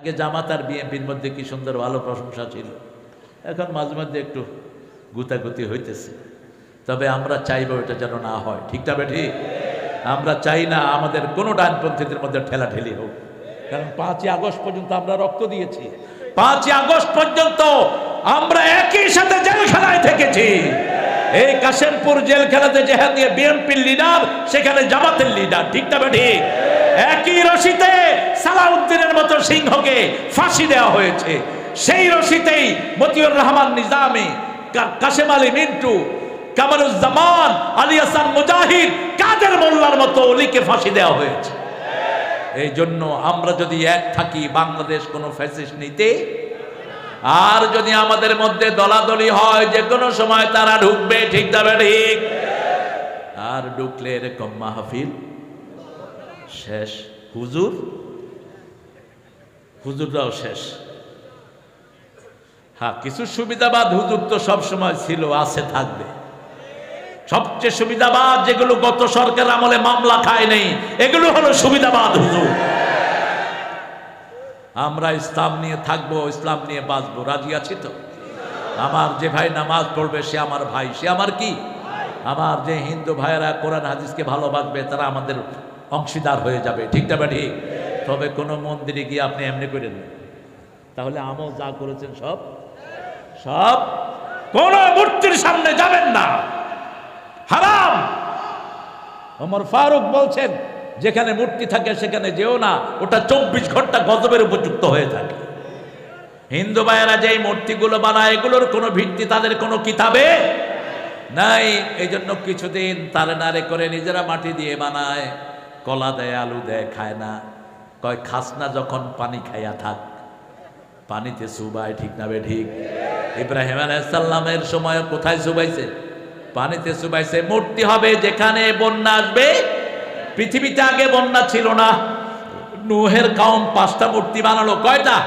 আগে জামাত আর বিএনপির মধ্যে কি সুন্দর ভালো প্রশংসা ছিল? এখন মাঝে মধ্যে একটু গুতাগুতি হইতেছে। তবে আমরা চাইব এটা যেন না হয়। ঠিক তবে আমরা চাই না আমাদের কোনো ডানপন্থীদের মধ্যে ঠেলাঠেলি হোক। কারণ পাঁচই আগস্ট পর্যন্ত আমরা রক্ত দিয়েছি। পাঁচই আগস্ট পর্যন্ত আমরা একই সাথে জেলখানায় থেকেছি। এই কাশেমপুর জেল জেলখানাতে যেখানে বিএনপির লিডার সেখানে জামাতের লিডার ঠিক তবে একই রশিতে সালাউদ্দিনের মতো সিংহকে ফাঁসি দেওয়া হয়েছে। সেই রশিতেই মতিউর রহমান নিজামী কাশেম আলী মিন্টু, কামারুজ্জামান, আলী হাসান মুজাহিদ, কাদের মোল্লার মতো অলিকে ফাঁসি দেওয়া হয়েছে। এই জন্য আমরা যদি এক থাকি, বাংলাদেশ কোনো ফ্যাসিস্ট নিতে? আর যদি আমাদের মধ্যে দলাদলি হয়, যে কোনো সময় তারা ঢুকবে, ঠিক যাবে ঠিক? আর ঢুকলে এরকম মাহফিল? শেষ। হুজুর? হুজুররাও শেষ। হ্যাঁ কিছু সুবিধাবাদ হুজুর তো সবসময় ছিল, আছে, থাকবে। সবচেয়ে সুবিধাবাদ যেগুলো গত সরকার আমলে মামলা খায় নেই, এগুলো হলো সুবিধাবাদ হুজুর। আমরা ইসলাম নিয়ে থাকব, ইসলাম নিয়ে বাঁচবো, রাজি আছি তো? আমার যে ভাই নামাজ পড়বে, সে আমার ভাই, সে আমার কি? আমার যে হিন্দু ভাইয়েরা কোরআন, হাদিসকে ভালোবাসবে, তারা আমাদের অংশীদার হয়ে যাবে, ঠিক না ঠিক? তবে কোনো মন্দিরে গিয়ে আপনি এমনি করে নেন তাহলে আমল যা করেছেন সব? সব? কোন মূর্তির সামনে যাবেন না। হারাম! ওমর ফারুক বলছেন, যেখানে মূর্তি থাকে সেখানে যেও না, ওটা চব্বিশ ঘণ্টা গজবের উপযুক্ত হয়ে থাকে। হিন্দু ভাইয়েরা যে মূর্তিগুলো বানায়, এগুলোর কোনো ভিত্তি তাদের কোনো কিতাবে নাই। এই জন্য কিছুদিন তারে নারে করে নিজেরা মাটি দিয়ে বানায়, কলা দেয়, আলু দেয়, খায় না। কয়, খাসনা যখন পানি খাইয়া থাক, পানিতে সুবাই ঠিক না ঠিক? ইব্রাহিম আলাইসাল্লামের সময় কোথায় সুবাইছে? পানিতে সুবাইছে, মূর্তি হবে যেখানে বন্যা আসবে। পৃথিবীতে আগে বন্যা ছিল না। নুহের কাউম পাঁচটা মূর্তি বানালো। কয়টা?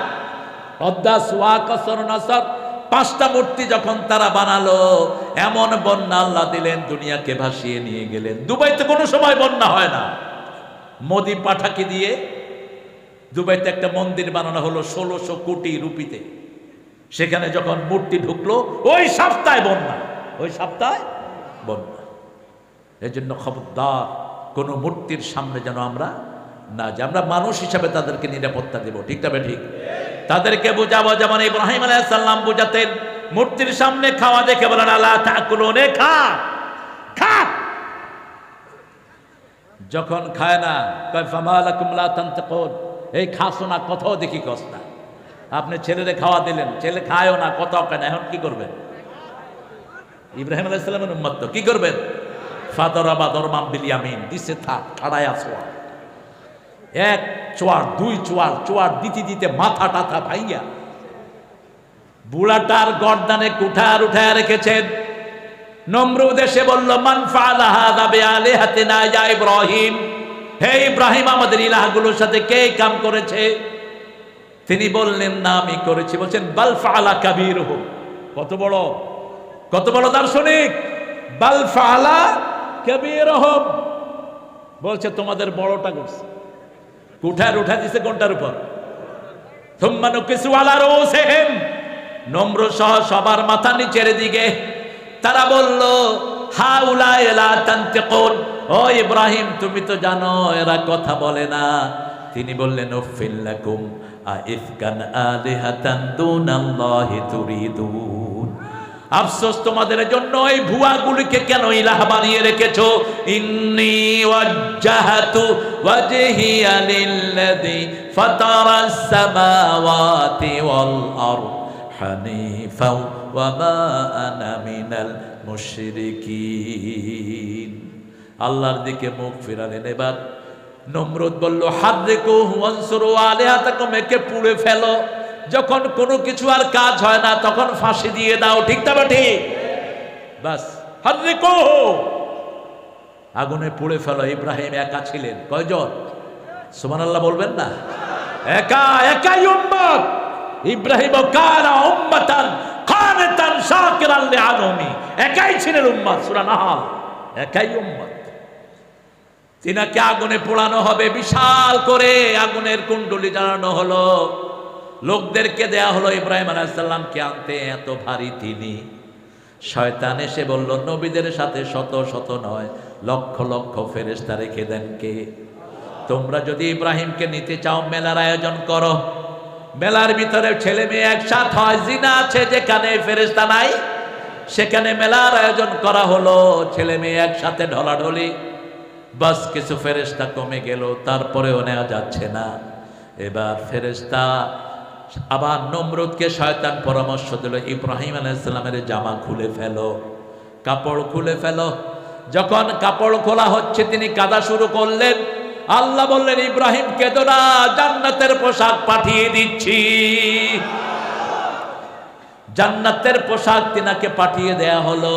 পাঁচটা মূর্তি যখন তারা বানালো, এমন বন্যা আল্লাহ দিলেন, দুনিয়াকে ভাসিয়ে নিয়ে গেলেন। দুবাইতে কোনো সময় বন্যা হয় না। মোদি পাঠাকে দিয়ে দুবাইতে একটা মন্দির বানানো হলো ষোলোশো কোটি রুপিতে। সেখানে যখন মূর্তি ঢুকলো, ওই সপ্তাহে বন্যা। ওই সপ্তাহে বন্যা। এই জন্য খবরদার, কোনো মূর্তির সামনে যেন আমরা না যে আমরা মানুষ হিসাবে তাদেরকে নিরাপত্তা দেব, ঠিক তবে ঠিক? তাদেরকে বোঝাবো, যেমন ইব্রাহিম আলাইসাল্লাম বোঝাতেন, মূর্তির সামনে খাওয়া দেখে বলেন আল্লাহ তাকুলনে খা খা। যখন খায় না, কয় ফামালাকুম লা তানতাকুন। এই খাসো না, কথাও দেখি কস না। আপনি ছেলেরে খাওয়া দিলেন, ছেলে খায়ও না, কথাও খায় না, এখন কি করবেন? ইব্রাহিম আলাইসাল্লামের উম্মত কি করবেন? ফাদরা বা দরমান বিলিয়ামিন দিছে থাক, খাড়ায় আসো এক চোয়ার, দুই চোয়ার চোয়ার দিতে দিতে মাথা টাথা ভাইয়া। বুড়াটার গর্দানে কুঠার উঠায় রেখেছেন। নমরুদ এসে বলল, মান ফাআলা হাযা বিআলিহাতিনা ইয়া ইব্রাহিম? হে ইব্রাহিম, আমাদের ইলাহগুলোর সাথে কে কাম করেছে? তিনি বললেন, না, আমি করেছি। বলছেন, বাল ফাআলা কাবীরুহুম কত বড় কত বড় দার্শনিক। বাল ফাআলা কাবীরুহুম বলছে, তোমাদের বড়টা করছে কুঠার উঠা দিছে কোনটার উপর? থুম্মা নুকিসু আলা রুসিহিম নম্র সহ সবার মাথা নিচের দিকে। তারা বলল হাউলা এলা তান্তিকুন। ও ইব্রাহিম, তুমি তো জানো, এরা কথা বলে না। তিনি বললেন, উফিল লাকুম, আইফকান আলিহাতান দুনাল্লাহি তুরিদুন। আফসোস তোমাদের জন্য, এই ভুয়াগুলিকে কেন ইলাহ বানিয়ে রেখেছো? ইন্নি ওয়াজ্জাহাতু ওয়াজহিয়া লিল্লাযী ফাতারাস সামাওয়াতি ওয়াল আরদ হানিফা ওয়া মা আনা মিনাল মুশরিকিন। আল্লাহর দিকে মুখ ফিরালেন। এবার নমরুদ বলল হাত রেখো হুয়ানসরু আলেহাতাকুম একে পুড়ে ফেলো। যখন কোনো কিছু আর কাজ হয় না, তখন ফাঁসি দিয়ে দাও। ঠিক তা বা ঠিক? বাস হাত রেখো আগুনে পুড়ে ফেলো। ইব্রাহিম একা ছিলেন। কয়জন? সুমান আল্লাহ বলবেন না? একা, একাই উম্মত। ইব্রাহিম কানা উম্মাতান কানাতান শাকিরান লিআনমি একাই ছিলেন উম্মত সূরা নাহাল একাই উম্মত। তিনাকে আগুনে পোড়ানো হবে, বিশাল করে আগুনের কুণ্ডলি জ্বালানো হলো। লোকদেরকে দেয়া হলো ইব্রাহিম আলাইসাল্লামকে আনতে, এত ভারী তিনি। শয়তান এসে বলল, নবীদের সাথে শত শত নয়, লক্ষ লক্ষ ফেরেস্তা রেখে দেন কে? তোমরা যদি ইব্রাহিমকে নিতে চাও, মেলার আয়োজন করো। মেলার ভিতরে ছেলে মেয়ে একসাথ হয়, জিনা আছে যেখানে ফেরেস্তা নাই, সেখানে মেলার আয়োজন করা হলো। ছেলে মেয়ে একসাথে ঢলাঢলি বাস কিছু ফেরেস্তা কমে গেল, তারপরেও নেওয়া যাচ্ছে না। এবার ফেরেস্তা আবার নমরুদকে শয়তান পরামর্শ দিল, ইব্রাহিম আলাইসালামের জামা খুলে ফেলো, কাপড় খুলে ফেলো। যখন কাপড় খোলা হচ্ছে, তিনি কাদা শুরু করলেন। আল্লাহ বললেন, ইব্রাহিম কেদোনা জান্নাতের পোশাক পাঠিয়ে দিচ্ছি। জান্নাতের পোশাক তিনাকে পাঠিয়ে দেয়া হলো,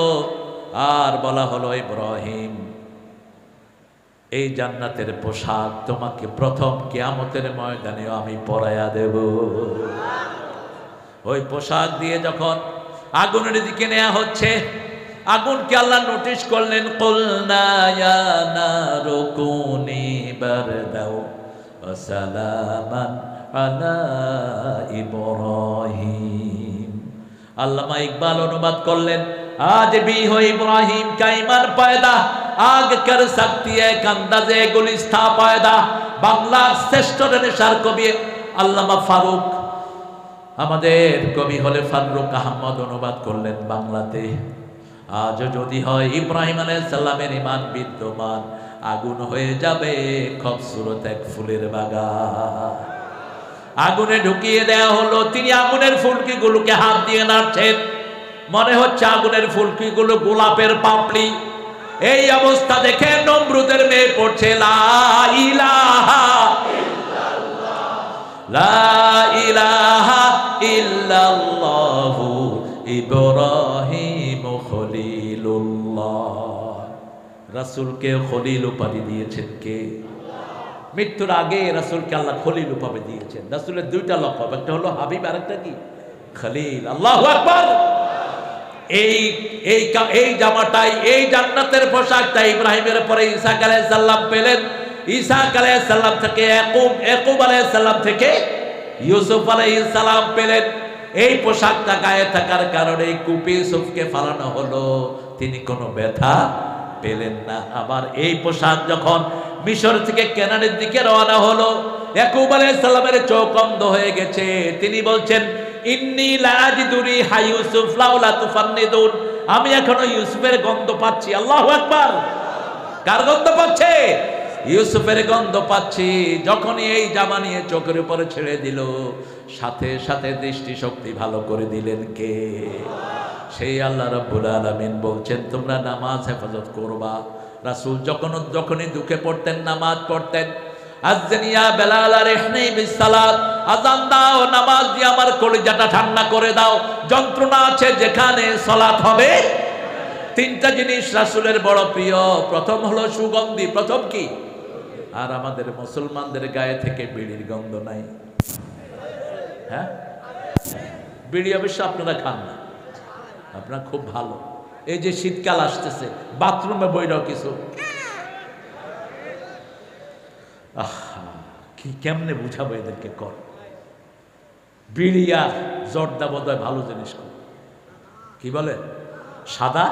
আর বলা হলো, ইব্রাহিম এই জান্নাতের পোশাক তোমাকে প্রথম কেয়ামতের ময়দানেও আমি পরাইয়া দেব। ওই পোশাক দিয়ে যখন আগুনের দিকে নেওয়া হচ্ছে, আগুনকে আল্লাহ নোটিশ করলেন আল্লামা ইকবাল অনুবাদ করলেন, আজ বিহ ইব্রাহিম কাইমান পায়দা आग कर सकती है कंदाजे गुलिस्ता पैदा বাংলার শ্রেষ্ঠ রেনেসার কবি আল্লামা ফারুক আমাদের কবি হলে ফারুক আহমদ অনুবাদ করলেন বাংলাতে আজও যদি হয় ইব্রাহিম আলাইসাল্লামের ইমান বিদ্যমান আগুন হয়ে যাবে খবসুরত এক ফুলের বাগান আগুনে ঢুকিয়ে দেয়া হলো তিনি আগুনের ফুলকিগুলোকে হাত দিয়ে নাড়ছেন মনে হচ্ছে আগুনের ফুলকিগুলো গোলাপের পাপড়ি এই অবস্থা দেখে নমরুদের মেয়ে পড়ছে, লা ইলাহা লা ইলাহা ইল্লাল্লাহু ইব্রাহিম খলিলুল্লাহ। রাসূলকে খলিল উপাধি দিয়েছেন কে? মৃত্যুর আগে রাসূলকে আল্লাহ খলিল উপাধি দিয়েছেন। রাসূলের দুইটা লক্ষব একটা হলো হাবিব, আরেকটা কি? খলিল। আল্লাহু আকবার! এই এই এই জামাটাই, এই জান্নাতের পোশাকটা ইব্রাহিমের পরে ইসাক আলাইহিস সালাম পেলেন। ইসাক আলাইহিস সালাম থেকে ইয়াকুব আলাইহিস সালাম থেকে ইউসুফ আলাইহিস সালাম পেলেন। এই পোশাকটা গায়ে থাকার কারণে কুপি ইউসুফকে ফালানো হলো। তিনি কোনো ব্যথা পেলেন না। আবার এই পোশাক যখন মিশর থেকে কেনানের দিকে রওনা হলো, ইয়াকুব আলাইহিস সালামের চোখ অন্ধ হয়ে গেছে। তিনি বলছেন ইন্নি লাজিদুরি হাই ইউসুফ লাউলা আমি এখনও ইউসুফের গন্ধ পাচ্ছি। আল্লাহু আকবার। কার গন্ধ পাচ্ছে? ইউসুফের গন্ধ পাচ্ছি। যখনই এই জামা নিয়ে চোখের উপরে ছেড়ে দিল, সাথে সাথে দৃষ্টি শক্তি ভালো করে দিলেন কে? সেই আল্লাহ রাব্বুল আলামিন বলছেন, তোমরা নামাজ হেফাজত করবা। রাসূল যখন, যখনই দুঃখে পড়তেন, নামাজ পড়তেন আজ্জানিয়া বেলাল আর ইহনি বিসালাত আজান দাও, নামাজ দিয়ে আমার কলিজাটা ঠান্ডা করে দাও। যন্ত্রণা আছে যেখানে সালাত হবে। তিনটা জিনিস রাসুলের বড় প্রিয়। প্রথম হলো সুগন্ধি, প্রথম কি? আর আমাদের মুসলমানদের গায়ে থেকে বিড়ির গন্ধ নাই। হ্যাঁ? বিড়ি অবশ্য আপনারা খান না। আপনারা খুব ভালো। এই যে শীতকাল আসতেছে, বাথরুমে বইরাও কিছু। আহা, কি কেমনে বুঝাবো এদেরকে কর। বিড়ি আর জর্দা বোধহয় ভালো জিনিস কি বলে? সাদা?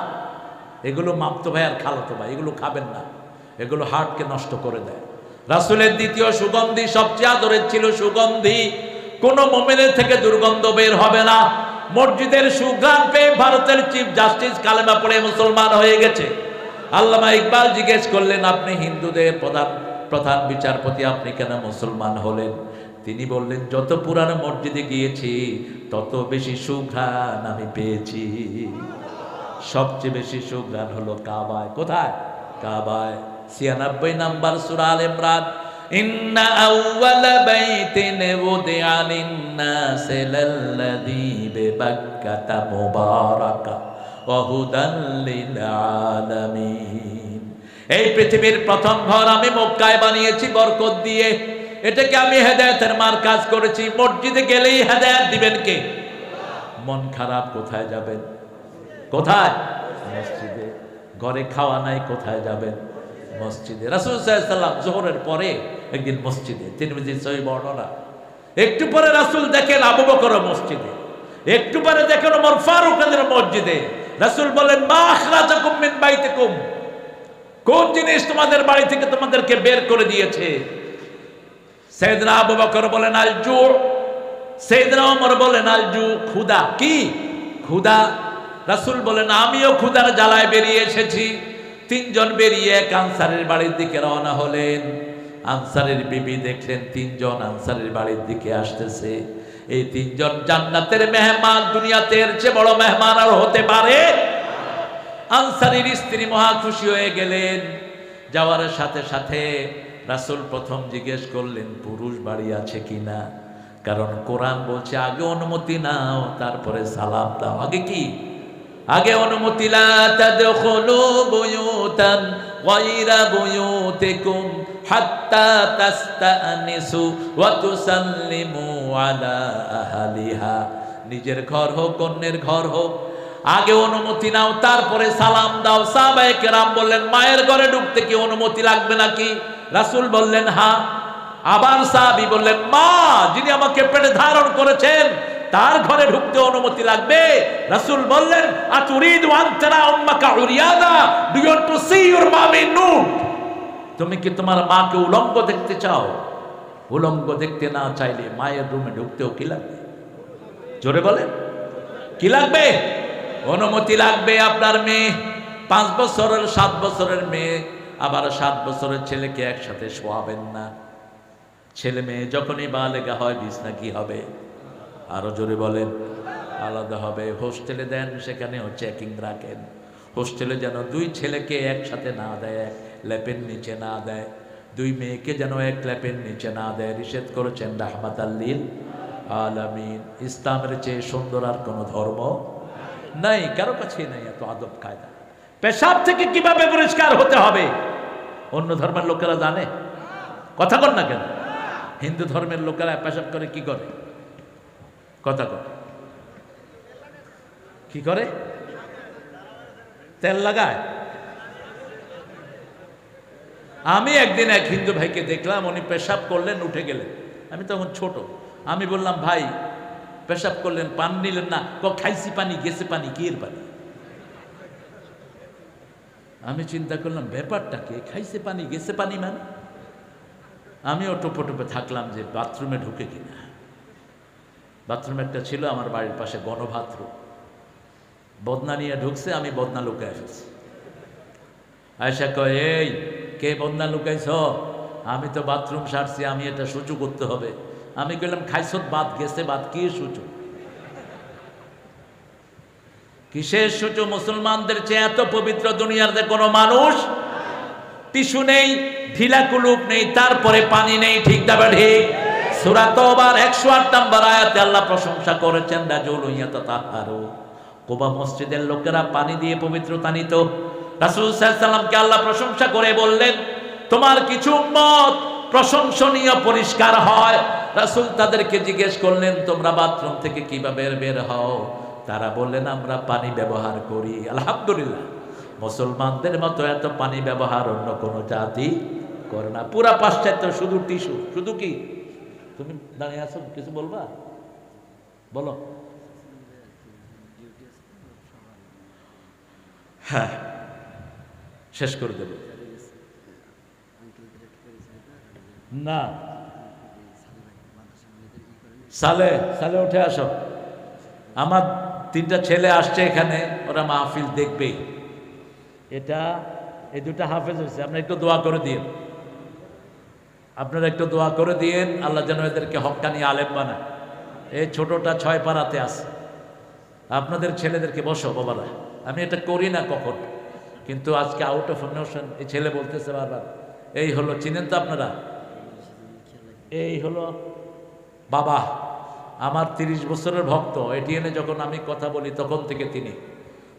এগুলো মাপতো ভাই আর খালাতো ভাই, এগুলো খাবেন না। এগুলো হার্টকে নষ্ট করে দেয়। রাসুলের দ্বিতীয় সুগন্ধি, সবচেয়ে আদরের ছিল সুগন্ধি। কোন মোমেনের থেকে দুর্গন্ধ বের হবে না। মসজিদের সুঘ্রাণ পেয়ে ভারতের চিফ জাস্টিস কালেমা পড়ে মুসলমান হয়ে গেছে। আল্লামা ইকবাল জিজ্ঞেস করলেন, আপনি হিন্দুদের প্রধান প্রধান বিচারপতি, আপনি কেন মুসলমান হলেন? তিনি বললেন যত পুরানো মসজিদে গিয়েছি তত বেশি সুঘ্রাণ আমি পেয়েছি সবচেয়ে বেশি সুগ্রাণ হলো কাবায় কোথায় কাবায় ছিয়ানব্বই নাম্বার সুরাল ইমরান إن أول بيت وضع للناس للذي ببكة مباركة وهدى للعالمين এই পৃথিবীর প্রথম ঘর আমি মক্কায় বানিয়েছি বরকত দিয়ে এটাকে আমি হেদায়েতের মার কাজ করেছি। মসজিদে গেলেই হেদায়েত দিবেন কে? মন খারাপ কোথায় যাবেন? কোথায়? মসজিদে। ঘরে খাওয়া নাই, কোথায় যাবেন? মসজিদে। রাসুল সাল্লাম জোহরের পরে একদিন মসজিদে, তিরমিজি, সহি বর্ণনা। একটু পরে রাসূল দেখেন আবু বকর মসজিদে। একটু পরে দেখেন ওমর ফারুক মসজিদে। রাসূল বলেন, মা আখরাজাকুম মিন বাইতিকুম। কোন জিনিস তোমাদের বাড়ি থেকে তোমাদেরকে বের করে দিয়েছে? সৈয়দনা আবু বকর বলেন, আল জু। সৈয়দনা ওমর বলেন, আল জু। ক্ষুদা কি? ক্ষুদা রাসূল বলেন, আমিও ক্ষুদার জ্বালায় বেরিয়ে এসেছি। তিনজন বেরিয়ে এক আনসারের বাড়ির দিকে রওনা হলেন। আনসারের বিবি দেখলেন, তিনজন আনসারের বাড়ির দিকে আসতেছে। এই তিনজন জান্নাতের মেহমান দুনিয়াতে এর চেয়ে বড় মেহমান আর হতে পারে? আনসারির স্ত্রী মহা খুশি হয়ে গেলেন। যাওয়ার সাথে সাথে রাসূল প্রথম জিজ্ঞেস করলেন, পুরুষ বাড়ি আছে কি না? কারণ কোরআন বলছে, আগে অনুমতি নাও, তারপরে সালাম দাও। আগে কি? আগে অনুমতি হাত্তা নিজের ঘর হোক, অন্যের ঘর হোক, আগে অনুমতি নাও, তারপরে সালাম দাও। সাহাবায়ে কেরাম বললেন, মায়ের ঘরে ঢুকতে কি অনুমতি লাগবে নাকি? রাসূল বললেন, হা। আবার সাহাবী বললেন, মা, যিনি আমাকে পেটে ধারণ করেছেন, তার ঘরে ঢুকতে অনুমতি লাগবে? রাসূল বললেন, আতুরিদু তারা উম্মাকা উরিয়াদা, do you to see your mummy nude তুমি কি তোমার মাকে উলঙ্গ দেখতে চাও? উলঙ্গ দেখতে না চাইলে মায়ের রুমে ঢুকতেও কি লাগবে? জোরে বলেন। কি লাগবে? অনুমতি লাগবে আপনার মেয়ে, পাঁচ বছরের, সাত বছরের মেয়ে আবার সাত বছরের ছেলেকে একসাথে শোয়াবেন না। ছেলে মেয়ে যখনই বালেগা হয়, বিছনা কি হবে? আরও জোরে বলেন, আলাদা হবে। হোস্টেলে দেন, সেখানেও চেকিং রাখেন। হোস্টেলে যেন দুই ছেলেকে একসাথে না দেয়, এক ল্যাপের নিচে না দেয়। দুই মেয়েকে যেন এক ল্যাপের নিচে না দেয়। নিষেধ করেছেন রাহমাত আল্লিল আলামিন। ইসলামের চেয়ে সুন্দর আর কোনো ধর্ম নাই। কারও কাছে নাই এত আদব কায়দা পেশাব থেকে কীভাবে পরিষ্কার হতে হবে? অন্য ধর্মের লোকেরা জানে। কথা কর না কেন? হিন্দু ধর্মের লোকেরা পেশাব করে কি করে? কথা কর কি করে? তেল লাগায়। আমি একদিন এক হিন্দু ভাইকে দেখলাম, উনি পেশাব করলেন, উঠে গেলেন। আমি তখন ছোট। আমি বললাম, ভাই, পেশাব করলেন, পান নিলেন না। ক খাইছি পানি, গেছে পানি, কি এর পানি? আমি চিন্তা করলাম, ব্যাপারটা কি? খাইছে পানি, গেছে পানি মানে? আমিও টোপে টোপে থাকলাম যে বাথরুমে ঢুকে কিনা। বাথরুম একটা ছিল, আমার বাড়ির পাশে গণবাথরুম। বদনা নিয়ে ঢুকছে, আমি বদনা লুকায় এসেছি আয়সা কয়, এই, কে বদনা লুকাইছ? আমি তো বাথরুম সারছি, আমি এটা সূচু করতে হবে। আমি কইলাম খাইছত বাদ, গেছে বাদ, কি সূচু কিসের সূচু মুসলমানদের চেয়ে এত পবিত্র দুনিয়াতে কোনো মানুষ? টিস্যু নেই, ঢিলা কুলুপ নেই, তারপরে পানি নেই, ঠিক দাবে ঠিক? সূরা তওবার 108 নম্বর আয়াতে আল্লাহ প্রশংসা করেছেন রাজুল ইয়াতাতাহারু কোবা মসজিদের লোকেরা পানি দিয়ে পবিত্রতা নিত রাসূল সাল্লামকে আল্লাহ প্রশংসা করে বললেন, তোমার কিছু উম্মত প্রশংসনীয় পরিষ্কার হয়। রাসূল তাদেরকে জিজ্ঞেস করলেন, তোমরা বাথরুম থেকে কীভাবে বের হও? তারা বললেন, আমরা পানি ব্যবহার করি। আলহামদুলিল্লাহ। মুসলমানদের মতো এত পানি ব্যবহার অন্য কোনো জাতি করে না। পুরা পাশ্চাত্য শুধু টিস্যু। শুধু কি? তুমি দাঁড়িয়ে আছো? কিছু বলবা? বলো। হ্যাঁ। শেষ করে দেব। না। সালে সালে উঠে আসো। আমার তিনটা ছেলে আসছে এখানে ওরা মাহফিল দেখবেই। এটা এই দুটা হাফেজ হয়েছে। আপনারা একটু দোয়া করে দিন আপনারা একটু দোয়া করে দিন আল্লাহ যেন এদেরকে হক্কানি আলেম বানায়। এই ছোটটা ছয় পাড়াতে আছে। আপনাদের ছেলেদেরকে বসো বাবারা। আমি এটা করি না কখন কিন্তু আজকে আউট অফ নোশন এই ছেলে বলতেছে বারবার এই হলো চিনেন তো আপনারা? এই হলো বাবা। আমার তিরিশ বছরের ভক্ত, এটিএনে যখন আমি কথা বলি, তখন থেকে তিনি।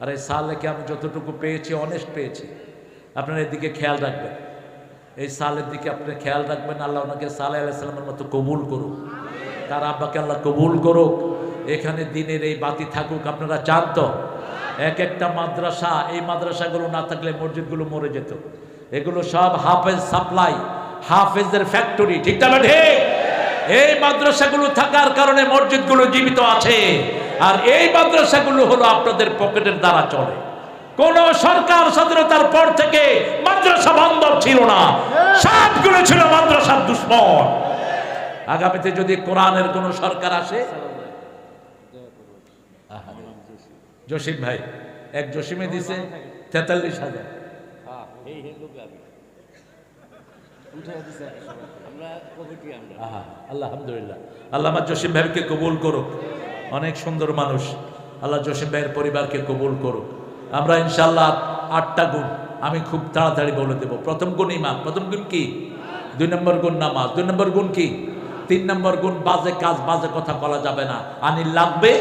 আর এই সালেকে আমি যতটুকু পেয়েছি অনেস্ট পেয়েছি। আপনারা এদিকে খেয়াল রাখবেন। এই সালের দিকে আপনি খেয়াল রাখবেন, আল্লাহ ওনাকে সালে আলাইসালামের মতো কবুল করুক। তার আব্বাকে আল্লাহ কবুল করুক। এখানে দিনের এই বাতি থাকুক, আপনারা চান তো? এক একটা মাদ্রাসা, এই মাদ্রাসাগুলো না থাকলে মসজিদগুলো মরে যেত। এগুলো সব হাফেজ সাপ্লাই, হাফেজের ফ্যাক্টরি ঠিক ঠিক এই মাদ্রাসাগুলো থাকার কারণে মসজিদগুলো জীবিত আছে। আর এই মাদ্রাসাগুলো হলো আপনাদের পকেটের দ্বারা চলে। কোন সরকার স্বাধীনতার পর থেকে মাদ্রাসা বান্ধব ছিল না। সবগুলো ছিল মাদ্রাসার দুশ্মন। আগামীতে যদি কোরআনের কোন সরকার আসে। জসিম ভাই, এক জসিমে দিছে তেতাল্লিশ হাজার। আল্লাহ, আলহামদুলিল্লাহ। আল্লাহ আমার জসিম ভাইকে কবুল করুক। অনেক সুন্দর মানুষ। আল্লাহ জসিম ভাইয়ের পরিবারকে কবুল করুক। আমরা ইনশাল্লাহ আটটা গুণ আমি খুব তাড়াতাড়ি বলে দেব। প্রথম গুণ ইমান প্রথম গুণ কি? দুই নম্বর গুণ নামাজ, দুই নম্বর গুণ কি? তিন নম্বর গুণ বাজে কাজ, বাজে কথা বলা যাবে না। আনি লাগবে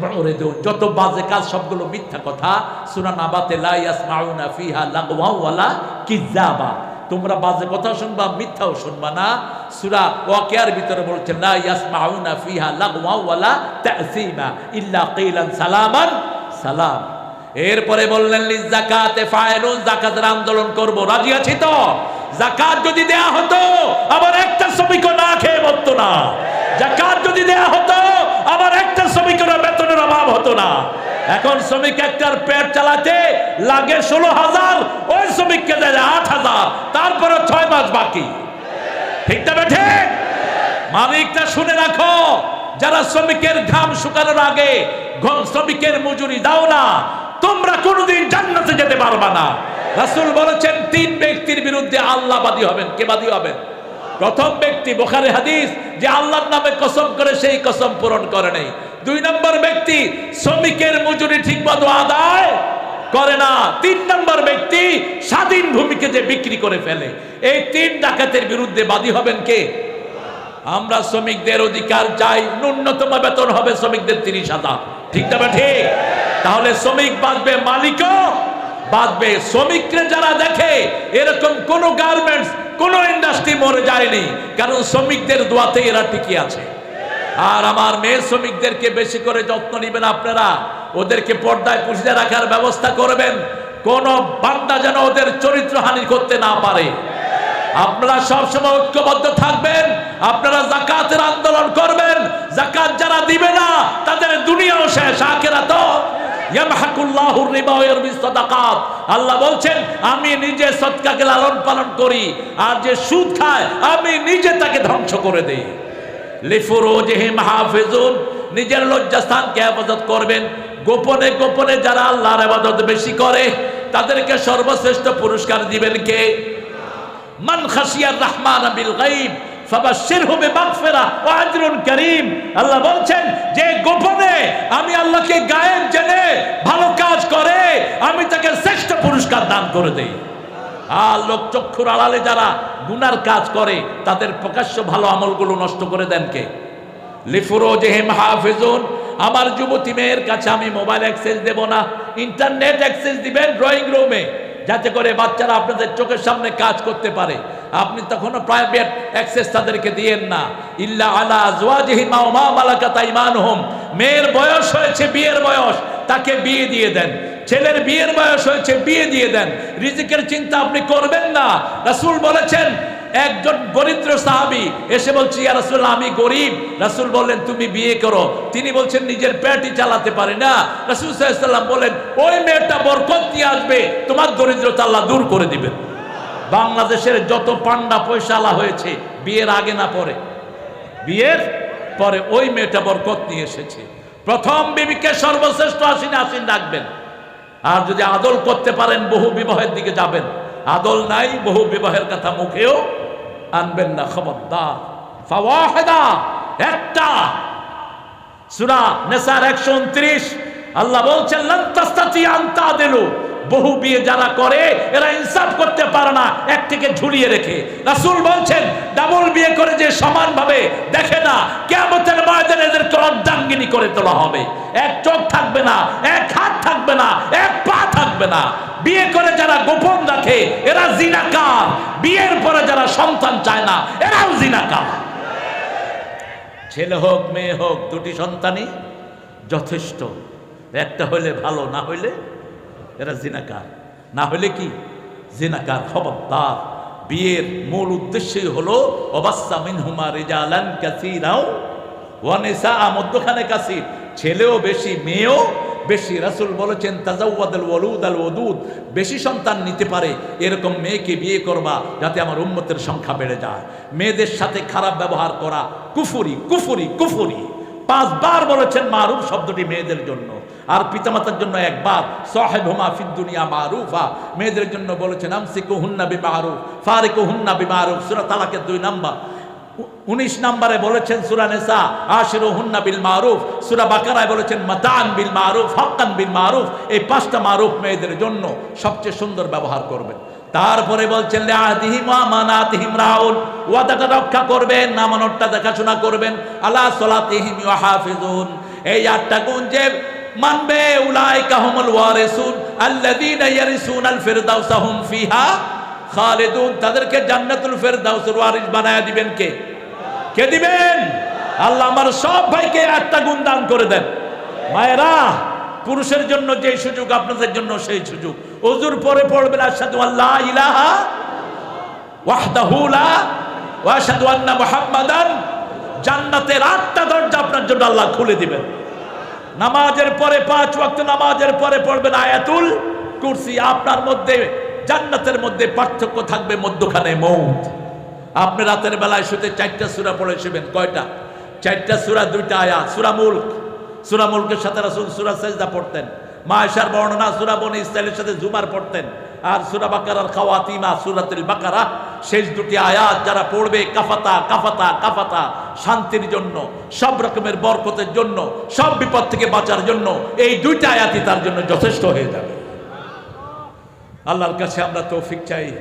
মরে দেও যত বাজে কাজ, সবগুলো মিথ্যা কথা। সুনা নাবাতে লা ইয়াসমাউনা ফিহা লাগওয়া ওয়ালা কিযাবা তোমরা বাজে কথা শুনবা, মিথ্যাও শুনবা না। সূরা ওয়াকিয়ার ভিতরে বলছেন লা ইয়াসমাউনা ফিহা লাগওয়া ওয়ালা তাসিমা ইল্লা কিলান সালামান সালাম। এরপরে বললেন, লি জাকাতে ফায়লুন জাকাতের আন্দোলন করব। রাজি আছি তো? জাকাত যদি দেয়া হতো আবার একটা শ্রমিকও না খেয়ে মরতো না। জাকাত যদি দেয়া হতো আবার একটা শ্রমিকের বেতনের অভাব হতো না। এখন শ্রমিক একটার পেট চালাতে লাগে ষোলো হাজার, ওই শ্রমিককে দেয় আট হাজার। বাকি। ঠিক তবে ঠিক? মালিকটা শুনে রাখো, যারা শ্রমিকের ঘাম শুকানোর আগে শ্রমিকের মজুরি দাও না, তোমরা কোনোদিন জান্নাতে যেতে পারবা না। রাসূল বলেছেন, তিন ব্যক্তির বিরুদ্ধে আল্লাহ বাদী হবেন। কে বাদী হবেন? প্রথম ব্যক্তি, বোখারে হাদিস, যে আল্লাহর নামে কসম করে সেই কসম পূরণ করে নেই। দুই নম্বর ব্যক্তি, শ্রমিকের মজুরি ঠিকমতো আদায় করে না। তিন নম্বর ব্যক্তি স্বাধীন ভূমিকে যে বিক্রি করে ফেলে, এই তিন ডাকাতের বিরুদ্ধে বাদী হবেন কে? আমরা শ্রমিকদের অধিকার চাই, ন্যূনতম বেতন হবে শ্রমিকদের তিরিশ হাজার। ঠিক না ঠিক? তাহলে শ্রমিক বাঁচবে মালিকও, বাঁচবে শ্রমিকরা যারা দেখে, এরকম কোন গার্মেন্টস, কোন ইন্ডাস্ট্রি মরে যায়নি। কারণ শ্রমিকদের দোয়াতে এরা টিকে আছে। আর আমার মেয়ে শ্রমিকদেরকে বেশি করে যত্ন নেবেন আপনারা। ওদেরকে পর্দায় পুষিয়ে রাখার ব্যবস্থা করবেন। কোন বান্দা যেন ওদের চরিত্র হানি করতে না পারে। আপনারা সবসময় ঐক্যবদ্ধ থাকবেন। আপনারা জাকাতের আন্দোলন করবেন। জাকাত যারা দিবে না, তাদের দুনিয়াও শেষ আখেরা তো আল্লাহ বলছেন, আমি নিজে সদকাকে লালন পালন করি। আর যে সুদ খায়, আমি নিজে তাকে ধ্বংস করে দেই। লিফুরুজিহিম হাফিজুন, নিজের লজ্জাস্থানকে হেফাজত করবেন। গোপনে গোপনে যারা আল্লাহর ইবাদত বেশি করে, তাদেরকে সর্বশ্রেষ্ঠ পুরস্কার দিবেন কে? মান খাসিয়ার রহমান আল্লাহ বলছেন, যে গোপনে আমি আল্লাহকে গায়েব ভালো কাজ করে, আমি তাকে শ্রেষ্ঠ পুরস্কার দান করে দেই। আর লোক চক্ষুর আড়ালে যারা গুনার কাজ করে, তাদের প্রকাশ্য ভালো আমলগুলো নষ্ট করে দেন কে? লিফুরো লিফুরোজেহিম হাফিজুন, আমার যুবতী মেয়ের কাছে আমি মোবাইল অ্যাক্সেস দেব না, ইন্টারনেট অ্যাক্সেস দিবেন ড্রয়িং রুমে, যাতে করে বাচ্চারা আপনাদের চোখের সামনে কাজ করতে পারে। আপনি তখনও প্রাইভেট অ্যাক্সেস তাদেরকে দিয়েন না। ইল্লা আলা আজওয়াজিহিম ওয়া মা মালাকাত আইমানুহুম, মেয়ের বয়স হয়েছে, বিয়ের বয়স, তাকে বিয়ে দিয়ে দেন। ছেলের বিয়ের বয়স হয়েছে, বিয়ে দিয়ে দেন। রিজিকের চিন্তা আপনি করবেন না। রাসূল বলেছেন, একজন দরিদ্র সাহাবি এসে বলছি, ইয়া রাসূল, আমি গরিব। রাসূল বললেন, তুমি বিয়ে করো। তিনি বলছেন, নিজের পেটই চালাতে পারে না। রাসূল সাল্লাম বলেন, ওই মেয়েটা বরকত নিয়ে আসবে, তোমার দরিদ্রতা আল্লাহ দূর করে দিবেন। বাংলাদেশের যত পান্ডা পয়সালা হয়েছে, বিয়ের আগে না পরে, বিয়ের পরে ওই মেয়েটা বরকত নিয়ে এসেছে। প্রথম বিবিকে সর্বশ্রেষ্ঠ আসিন আসিন রাখবেন। আর যদি আদল করতে পারেন, বহু বিবাহের দিকে যাবেন। আদল নাই, বহু বিবাহের কথা মুখেও আনবেন না। খবরদার। একটা। সূরা নেসার 129 আল্লাহ বলছেন বহু বিয়ে যারা করে, এরা ইনসাফ করতে পারে না এক থেকে ঝুলিয়ে রেখে। রাসূল বলছেন, ডাবল বিয়ে করে যে সমানভাবে দেখে না, কিয়ামতের ময়দানে এদেরকে অর্ধাঙ্গিনী করে তোলা হবে। এক চোখ থাকবে না, এক হাত থাকবে না, এক পা থাকবে না। বিয়ে করে যারা গোপন রাখে, এরা জিনাকার। বিয়ের পরে যারা সন্তান চায় না, এরাও জিনাকার। ছেলে হোক, মেয়ে হোক, দুটি সন্তানই যথেষ্ট। একটা হইলে ভালো, না হইলে এরা জিনাকার। না হইলে কি? জিনাকার খবরদার। বিয়ের মূল উদ্দেশ্যই হলো অবাস্তা মিনহুমা রেজালান কাসিরাও ওয়ানিসা মধ্যখানে কাসির। ছেলেও বেশি, মেয়েও বেশি। রাসূল বলেছেন, তাজাওয়াদাল ওয়ালুদ আল ওদুদ বেশি সন্তান নিতে পারে। এরকম মেয়েকে বিয়ে করবা যাতে আমার উম্মতের সংখ্যা বেড়ে যায়। মেয়েদের সাথে খারাপ ব্যবহার করা, কুফুরি কুফুরি কুফুরি। পাঁচবার বলেছেন মারুফ শব্দটি মেয়েদের জন্য। আর পিতামাতার জন্য একবার সাহেব হুমা ফিদ্দুনিয়া মারুফা। মেয়েদের জন্য বলেছেন আমসিকু হুন্না বি মারুফ ফারিকু হুন্না বি মারুফ সুরা তালাকের দুই নাম্বার। উনিশ নম্বরে বলেছেন, সুরা নেসা আশিরু হুন্না বিল মারুফ সুরা বাকারায় বলেছেন, মাতান বিল মারুফ হকান বিল মারুফ এই পাঁচটা মারুফ মেয়েদের জন্য সবচেয়ে সুন্দর ব্যবহার করবেন। তারপরে বলছেন মানাতিহিম রাউল ওয়াদাটা রক্ষা করবেন নামানতটা দেখাশোনা করবেন। আলা সলাতিহিম হাফিজুন এই আটটা গুণ যে মানবে, উলাইকা হুমুল ওয়ারিসুন, আল্লাযীনা ইয়ারিসুনাল ফিরদাউসা হুম ফিহা খালিদুন। তাদেরকে জান্নাতুল ফেরদাউসের ওয়ারিস বানায়া দিবেন কে? কে দিবেন? আল্লাহ আমার সব ভাইকে একটা গুণ দান করে দেন। মায়েরা, পুরুষের জন্য যে সুযোগ, আপনাদের জন্য সেই সুযোগ। ওজুর পরে পড়বেন, আশহাদু আল্লাহ ইলাহা ওয়াহদাহু লা ওয়া আশহাদু আন্না মুহাম্মাদান। জান্নাতের আটটা দরজা আপনার জন্য আল্লাহ খুলে দিবেন। নামাজের পরে পাঁচ ওয়াক্ত নামাজের পরে পড়বেন আয়াতুল কুরসি। আপনার মধ্যে, জান্নাতের মধ্যে পার্থক্য থাকবে মধ্যখানে মৌত। আপনি রাতের বেলায় শুতে চারটা সুরা পড়ে শুবেন। কয়টা? চারটা সুরা, দুইটা আয়া সূরা মুলক। সূরা সাথে রাসূল সূরা সাজদা পড়তেন। মায়েশার বর্ণনা সূরা বনি ইসরাইলের সাথে জুমার পড়তেন। আর সূরা বাকারার খাওয়াতিমা, সূরাতুল বাকারা শেষ দুটি আয়াত যারা পড়বে, কাফাতা কাফাতা কাফাতা, শান্তির জন্য, সব রকমের বরকতের জন্য, সব বিপদ থেকে বাঁচার জন্য, এই দুইটা আয়াতই তার জন্য যথেষ্ট হয়ে যাবে। আল্লাহর কাছে আমরা তৌফিক চাই।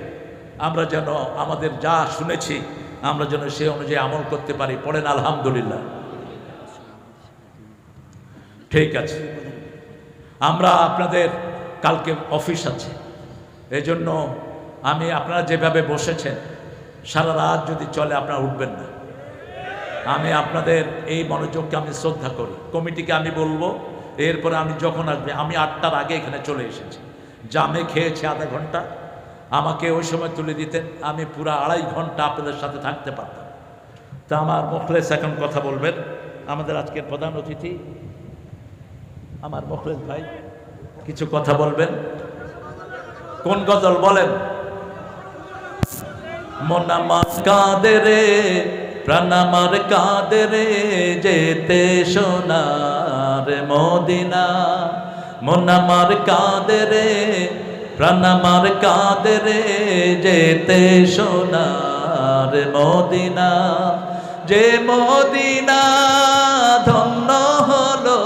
আমরা যেন আমাদের যা শুনেছি, আমরা যেন সে অনুযায়ী আমল করতে পারি। পড়েন, আলহামদুলিল্লাহ। ঠিক আছে। আমরা আপনাদের কালকে অফিস আছে। এই জন্য আমি আপনারা যেভাবে বসেছেন, সারা রাত যদি চলে আপনারা উঠবেন না। আমি আপনাদের এই মনোযোগকে আমি শ্রদ্ধা করি। কমিটিকে আমি বলব, এরপরে আমি যখন আসবে, আমি আটটার আগে এখানে চলে এসেছি। জামে খেয়েছি আধা ঘণ্টা। আমাকে ওই সময় তুলে দিতেন, আমি পুরো আড়াই ঘণ্টা আপনাদের সাথে থাকতে পারতাম। তা আমার মুখলেস এখন কথা বলবেন। আমাদের আজকের প্রধান অতিথি, আমার মুখলেস ভাই, কিছু কথা বলবেন। কোন গজল বলেন? মনামার কাঁদে রে প্রাণামার কাঁদে রে যেতে সোনার মদিনা। মনামার কাঁদে রে প্রাণামার কাঁদে রে যেতে সোনার মদিনা। যে মদিনা ধন্য হলো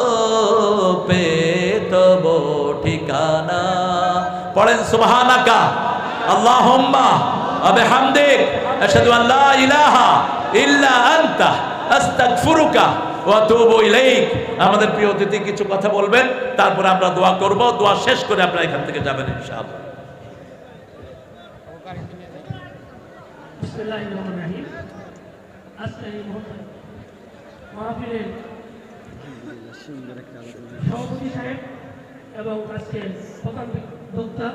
পেতব ঠিকানা। পড়েন সুবহানাকা। আল্লাহুম্মা আশহাদু আন লা ইলাহা ইল্লা আনতা, আস্তাগফিরুকা ওয়া আমাদের প্রিয় অতিথি কিছু কথা বলবেন, তারপরে আমরা দোয়া করব, দোয়া শেষ করে আপনারা এখান থেকে যাবেন ইনশাআল্লাহ। এবং আজকের প্রধান বক্তা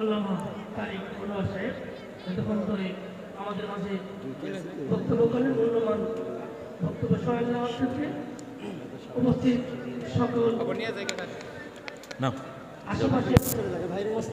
আল্লামা তারিক সাহেব। এতক্ষণ ধরে আমাদের মাঝে বক্তব্য করেন মূল্যবান বক্তব্য সহায় নেওয়ার ক্ষেত্রে উপস্থিত সকল আশেপাশে